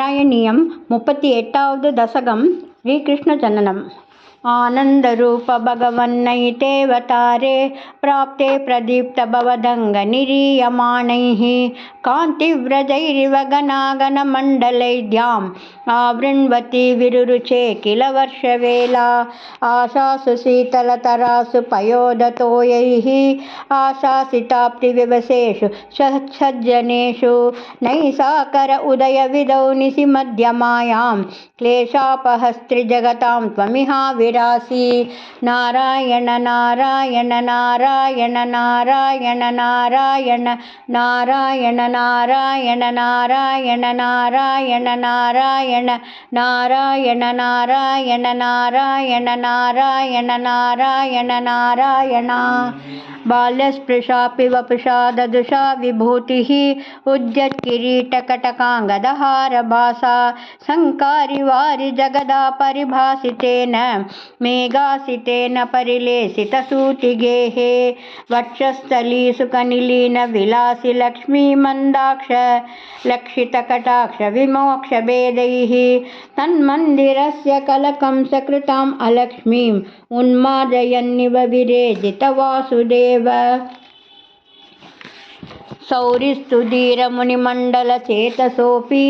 நாராயணியம் முப்பத்தி எட்டாவது தசகம் ஸ்ரீகிருஷ்ண ஜனனம். आनन्दरूप भगवन्नयितेऽवतारे प्राप्ते प्रदीप्तभवदङ्गनिरीयमाणैः कान्तिव्रजैरिव गणागणमण्डलैद्याम् आवृण्वती विरुरुचे किल वर्षवेला आशासु शीतलतरासु पयोदतोयैः आशासिताप्तिविवसेषु सत्सज्जनेषु नैसाकर उदयविदौ निसि मध्यमायां क्लेशापहस्त्रिजगतां त्वमिहावे பேராசி நாராயண நாராயண நாராயண நாராயண நாராயண நாராயண நாராயண நாராயண நாராயண நாராயண நாராயண நாராயண நாராயண நாராயண நாராயண நாராயணா बाल्यस्पृशापि वपुषा ददुषा विभूतिः उद्यत्किरीटकटकाङ्गदहारभासा सङ्कारि वारि जगदा परिभासितेन मेघासितेन परिलेसितसूतिगेः वक्षस्थली सुखनिलीनविलासि लक्ष्मीमन्दाक्ष लक्षितकटाक्षविमोक्षभेदैः तन्मन्दिरस्य कलकं सकृताम् अलक्ष्मीम् उन्मादयन्निव विरेजितवासुदेव Eva. సౌరిస్తు ధీరముని మండల చేతసోపి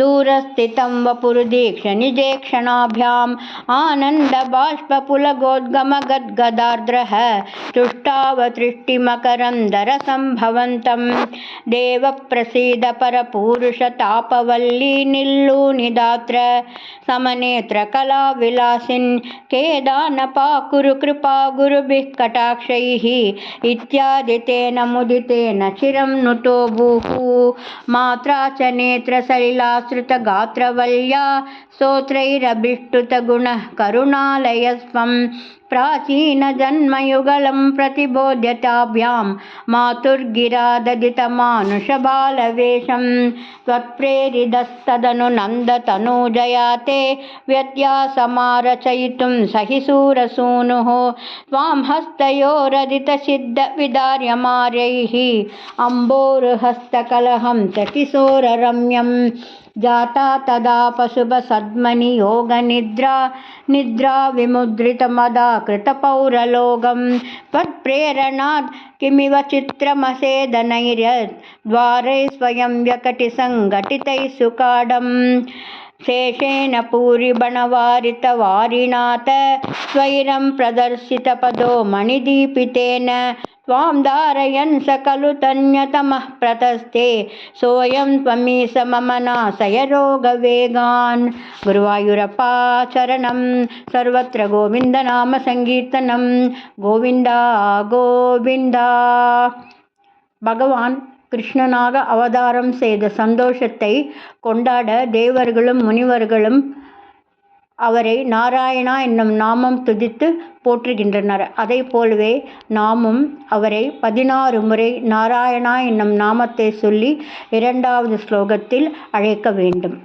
దూరస్థితం వపురు దీక్ష నిజేక్షణాభ్యాం ఆనంద బాష్పపులగోద్గమ గద్గదార్ద్రః తుష్టావతృష్టిమకరందర సంభవంతం దేవ ప్రసీద పరపూరుష తాపవల్లి నిల్లూనిదాత్ర సమనేత్ర కళా విలాసిన్ కేదానపాకురు కృపా గురుభిః కటాక్షైః ముదితేన చిరం भूः मात्रा च नेत्रसलिलाश्रितगात्रवल्या स्तोत्रैरभिष्टुतगुणः करुणालयस्वं ప్రాచీనజన్మయుగళం ప్రతిబోధ్యతాభ్యాం మాతుర్గిరాదదితమానుషబాలవేషం త్వత్ప్రేరిదస్తదను నందతనూజయా తే వ్యత్యాసమారచయితుం సహి శూరసూను త్వాం హస్తయోరదితసిద్ధవిదార్యమార్యైः अम्बोरुहस्तकलहं चकिशोररम्यम् जाता तदा पशुभसद्मनि योगनिद्रा निद्रा विमुद्रितमदा कृतपौरलोकं त्वत्प्रेरणात् किमिव चित्रमसेदनैर्यद् द्वारे स्वयं व्यकटिसङ्घटितैः सुकाडम् शेषेण पुरिबणवारितवारिणाथ स्वैरं प्रदर्शितपदो मणिदीपितेन त्वां धारयन् स खलु तन्यतमः प्रतस्ते सोऽयं त्वमीश त्वमी सममनाशयरोगवेगान् गुरुवायुरप्पाचरणं सर्वत्र गोविन्दनामसङ्कीर्तनं गोविन्दा गोविन्दा। भगवान् கிருஷ்ணனாக அவதாரம் செய்த சந்தோஷத்தை கொண்டாட தேவர்களும் முனிவர்களும் அவரை நாராயணா என்னும் நாமம் துதித்து போற்றுகின்றனர். அதை போலவே நாமும் அவரை பதினாறு முறை நாராயணா என்னும் நாமத்தை சொல்லி இரண்டாவது ஸ்லோகத்தில் அழைக்க வேண்டும்.